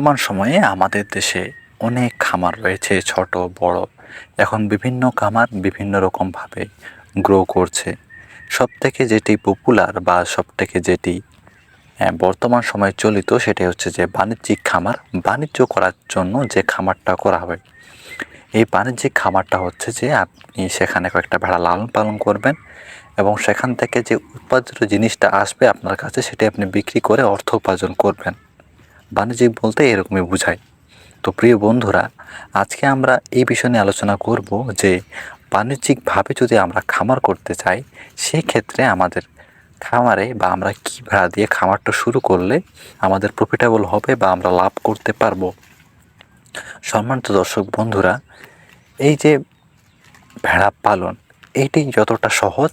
বর্তমান সময়ে আমাদের দেশে অনেক খামার রয়েছে ছোট বড়। এখন বিভিন্ন খামার বিভিন্ন রকমভাবে গ্রো করছে। সব থেকে যেটি পপুলার বা সব থেকে যেটি হ্যাঁ, বর্তমান সময়ে চলিত সেটি হচ্ছে যে বাণিজ্যিক খামার বাণিজ্য করার জন্য যে খামারটা করা হয় এই বাণিজ্যিক খামারটা হচ্ছে যে আপনি সেখানে কয়েকটা ভেড়া লালন পালন করবেন এবং সেখান থেকে যে উৎপাদিত জিনিসটা আসবে আপনার কাছে সেটি আপনি বিক্রি করে অর্থ উপার্জন করবেন। বাণিজ্যিক বলতে এরকমই বোঝায়। তো প্রিয় বন্ধুরা, আজকে আমরা এই বিষয় নিয়ে আলোচনা করব যে, বাণিজ্যিকভাবে যদি আমরা খামার করতে চাই, সেক্ষেত্রে আমাদের খামারে বা আমরা কী ভেড়া দিয়ে খামারটা শুরু করলে আমাদের প্রফিটেবল হবে বা আমরা লাভ করতে পারব? সম্মানিত দর্শক বন্ধুরা, এই যে ভেড়া পালন এইটি যতটা সহজ,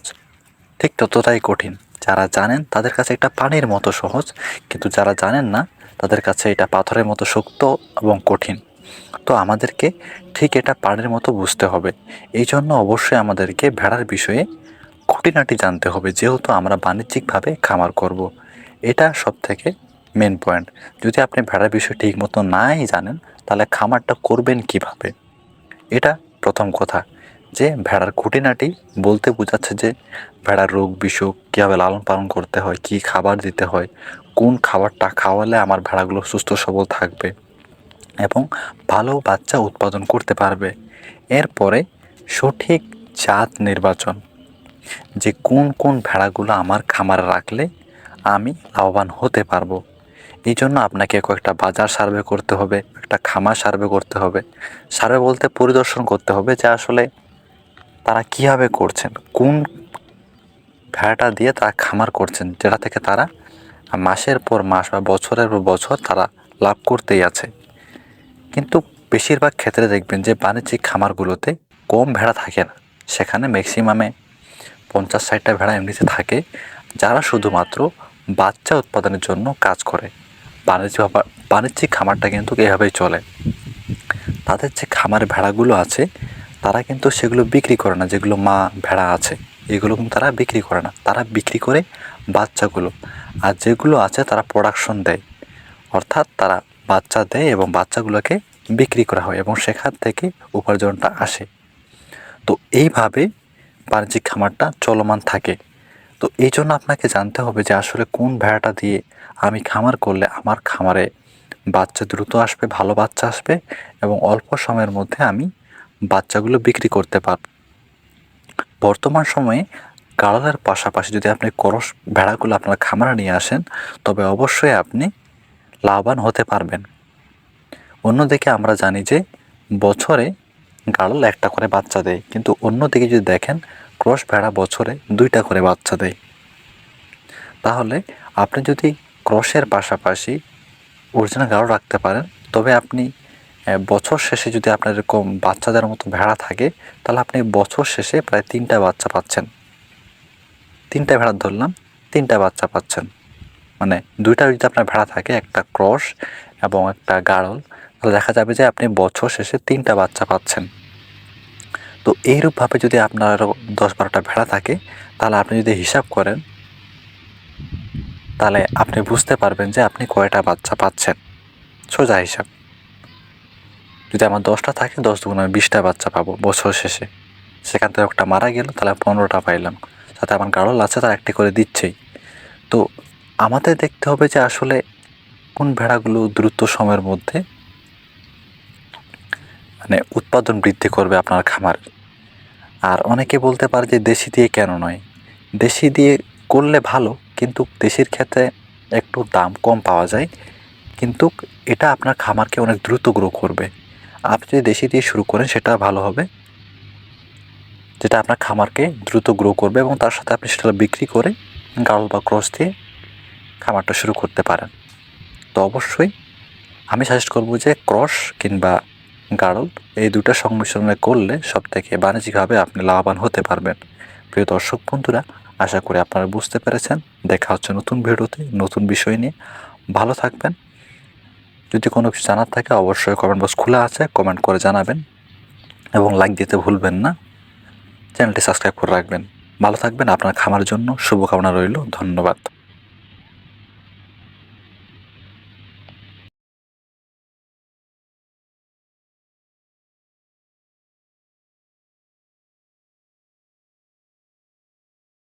ঠিক ততটাই কঠিন। যারা জানেন তাদের কাছে এটা পানির মতো সহজ, কিন্তু যারা জানেন না তাদের কাছে এটা পাথরের মতো শক্ত এবং কঠিন। তো আমাদেরকে ঠিক এটা পাড়ের মতো বুঝতে হবে। এই জন্য অবশ্যই আমাদেরকে ভেড়ার বিষয়ে খুঁটিনাটি জানতে হবে, যেহেতু আমরা বাণিজ্যিকভাবে খামার করব। এটা সব থেকে মেন পয়েন্ট যদি আপনি ভেড়ার বিষয় ঠিক মতো নাই জানেন, তাহলে খামারটা করবেন কীভাবে? এটা প্রথম কথা। যে ভেড়ার খুঁটিনাটি বলতে বোঝাচ্ছে যে ভেড়ার রোগ বিসুখ কীভাবে লালন পালন করতে হয়, কী খাবার দিতে হয়, কোন খাবারটা খাওয়ালে আমার ভেড়াগুলো সুস্থ সবল থাকবে এবং ভালো বাচ্চা উৎপাদন করতে পারবে। এরপরে সঠিক জাত নির্বাচন, যে কোন কোন ভেড়াগুলো আমার খামারে রাখলে আমি লাভবান হতে পারব। এই জন্য আপনাকে কয়েকটা বাজার সার্ভে করতে হবে, একটা খামার সার্ভে করতে হবে। সার্ভে বলতে পরিদর্শন করতে হবে যে আসলে তারা কীভাবে করছেন? কোন ভেড়াটা দিয়ে তারা খামার করছেন? যেটা থেকে তারা মাসের পর মাস বা বছরের পর বছর তারা লাভ করতেই আছে। কিন্তু বেশিরভাগ ক্ষেত্রে দেখবেন যে বাণিজ্যিক খামারগুলোতে কম ভেড়া থাকে না। সেখানে ম্যাক্সিমামে পঞ্চাশ ষাটটা ভেড়া এমনিতে থাকে, যারা শুধুমাত্র বাচ্চা উৎপাদনের জন্য কাজ করে। বাণিজ্য বাণিজ্যিক খামারটা কিন্তু এভাবেই চলে। তাদের যে খামার ভেড়াগুলো আছে তারা কিন্তু সেগুলো বিক্রি করে না, যেগুলো মা ভেড়া আছে, এগুলো কিন্তু তারা বিক্রি করে না। তারা বিক্রি করে বাচ্চাগুলো। আর যেগুলো আছে তারা প্রোডাকশন দেয়। অর্থাৎ তারা বাচ্চা দেয় এবং বাচ্চাগুলোকে বিক্রি করা হয় এবং সেখান থেকে উপার্জনটা আসে। তো এইভাবে বাণিজ্যিক খামারটা চলমান থাকে। তো এই জন্য আপনাকে জানতে হবে যে আসলে কোন ভেড়াটা দিয়ে আমি খামার করলে আমার খামারে বাচ্চা দ্রুত আসবে, ভালো বাচ্চা আসবে এবং অল্প সময়ের মধ্যে আমি বাচ্চাগুলো বিক্রি করতে পার, বর্তমান সময়ে গাড়ালের পাশাপাশি যদি আপনি করস ভেড়াগুলো আপনার খামারে নিয়ে আসেন, তবে অবশ্যই আপনি লাভবান হতে পারবেন। অন্যদিকে আমরা জানি যে বছরে গাড়ল একটা করে বাচ্চা দেয়, কিন্তু অন্যদিকে যদি দেখেন ক্রস ভেড়া বছরে দুইটা করে বাচ্চা দেয়। তাহলে আপনি যদি ক্রসের পাশাপাশি অরিজিনাল গাড়ো রাখতে পারেন, তবে আপনি বছর শেষে যদি আপনার এরকম বাচ্চাদের মতো ভেড়া থাকে, তাহলে আপনি বছর শেষে প্রায় তিনটা বাচ্চা পাচ্ছেন। তিনটা ভেড়া ধরলাম, তিনটা বাচ্চা পাচ্ছেন। মানে দুইটা যদি আপনার ভেড়া থাকে, একটা ক্রস এবং একটা গাড়ল তাহলে দেখা যাবে যে আপনি বছর শেষে তিনটা বাচ্চা পাচ্ছেন। তো এইরূপভাবে যদি আপনার দশ বারোটা ভেড়া থাকে, তাহলে আপনি যদি হিসাব করেন, তাহলে আপনি বুঝতে পারবেন যে আপনি কয়টা বাচ্চা পাচ্ছেন। সোজা হিসাব। যদি আমার দশটা থাকে, দশ দুগুণ আমি বিশটা বাচ্চা পাবো বছর শেষে। সেখান থেকে একটা মারা গেল, তাহলে পনেরোটা পাইলাম। সাথে আমার গাড়ল আছে, তার একটি করে দিচ্ছেই। তো আমাদের দেখতে হবে যে আসলে কোন ভেড়াগুলো দ্রুত সময়ের মধ্যে মানে উৎপাদন বৃদ্ধি করবে আপনার খামার। আর অনেকে বলতে পারে যে দেশি দিয়ে কেন নয়? দেশি দিয়ে করলে ভালো, কিন্তু দেশির ক্ষেত্রে একটু দাম কম পাওয়া যায়। কিন্তু এটা আপনার খামারকে অনেক দ্রুত গ্রো করবে। আপনি যদি দেশি দিয়ে শুরু করেন, সেটা ভালো হবে। যেটা আপনার খামারকে দ্রুত গ্রো করবে এবং তার সাথে আপনি সেটা বিক্রি করে গাড়ল বা ক্রস দিয়ে খামারটা শুরু করতে পারেন। তো অবশ্যই আমি সাজেস্ট করব যে ক্রস কিংবা গাড়ল এই দুটা সংমিশ্রণে করলে সব থেকে বাণিজ্যিকভাবে আপনি লাভবান হতে পারবেন। প্রিয় দর্শক বন্ধুরা, আশা করি আপনারা বুঝতে পেরেছেন। দেখা হচ্ছে নতুন ভিডিওতে নতুন বিষয় নিয়ে। ভালো থাকবেন। যদি কোনো কিছু জানার থাকে, অবশ্যই কমেন্ট বক্স খোলা আছে কমেন্ট করে জানাবেন। এবং লাইক দিতে ভুলবেন না। চ্যানেলটি সাবস্ক্রাইব করে রাখবেন। ভালো থাকবেন। আপনার খামার জন্য শুভকামনা রইল। ধন্যবাদ।